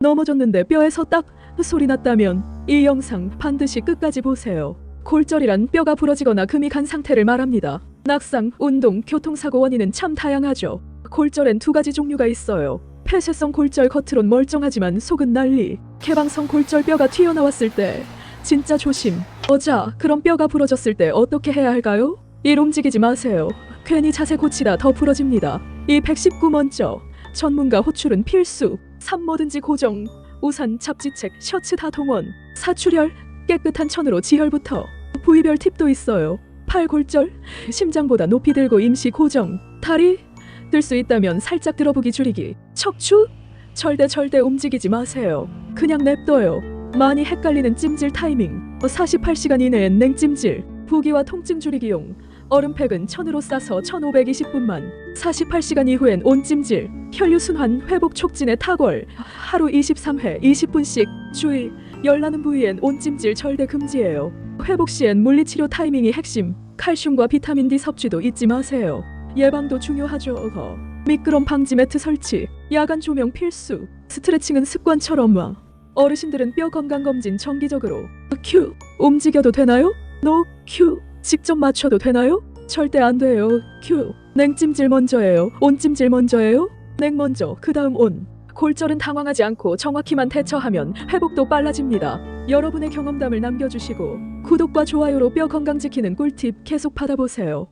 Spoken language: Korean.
넘어졌는데 뼈에서 딱 소리 났다면 이 영상 반드시 끝까지 보세요. 골절이란 뼈가 부러지거나 금이 간 상태를 말합니다. 낙상, 운동, 교통사고 원인은 참 다양하죠. 골절엔 두 가지 종류가 있어요. 폐쇄성 골절 겉으론 멀쩡하지만 속은 난리. 개방성 골절 뼈가 튀어나왔을 때 진짜 조심. 어자, 그럼 뼈가 부러졌을 때 어떻게 해야 할까요? 일 움직이지 마세요. 괜히 자세 고치다 더 부러집니다. 이 119 먼저. 전문가 호출은 필수. 삽 뭐든지 고정. 우산, 잡지책, 셔츠 다 동원. 사출혈, 깨끗한 천으로 지혈부터. 부위별 팁도 있어요. 팔 골절, 심장보다 높이 들고 임시 고정. 다리, 들 수 있다면 살짝 들어보기 줄이기. 척추, 절대 절대 움직이지 마세요. 그냥 냅둬요. 많이 헷갈리는 찜질 타이밍. 48시간 이내엔 냉찜질. 부기와 통증 줄이기용. 얼음팩은 천으로 싸서 1520분만. 48시간 이후엔 온찜질. 혈류순환 회복 촉진의 탁월. 하루 23회 20분씩. 주의. 열나는 부위엔 온찜질 절대 금지예요. 회복 시엔 물리치료 타이밍이 핵심. 칼슘과 비타민 D 섭취도 잊지 마세요. 예방도 중요하죠. 어. 미끄럼 방지 매트 설치. 야간 조명 필수. 스트레칭은 습관처럼 와. 어르신들은 뼈 건강 검진 정기적으로. 큐. 움직여도 되나요? 노 큐. 직접 맞춰도 되나요? 절대 안 돼요. 큐. 냉찜질 먼저예요. 온찜질 먼저예요? 냉 먼저, 그 다음 온. 골절은 당황하지 않고 정확히만 대처하면 회복도 빨라집니다. 여러분의 경험담을 남겨주시고 구독과 좋아요로 뼈 건강 지키는 꿀팁 계속 받아보세요.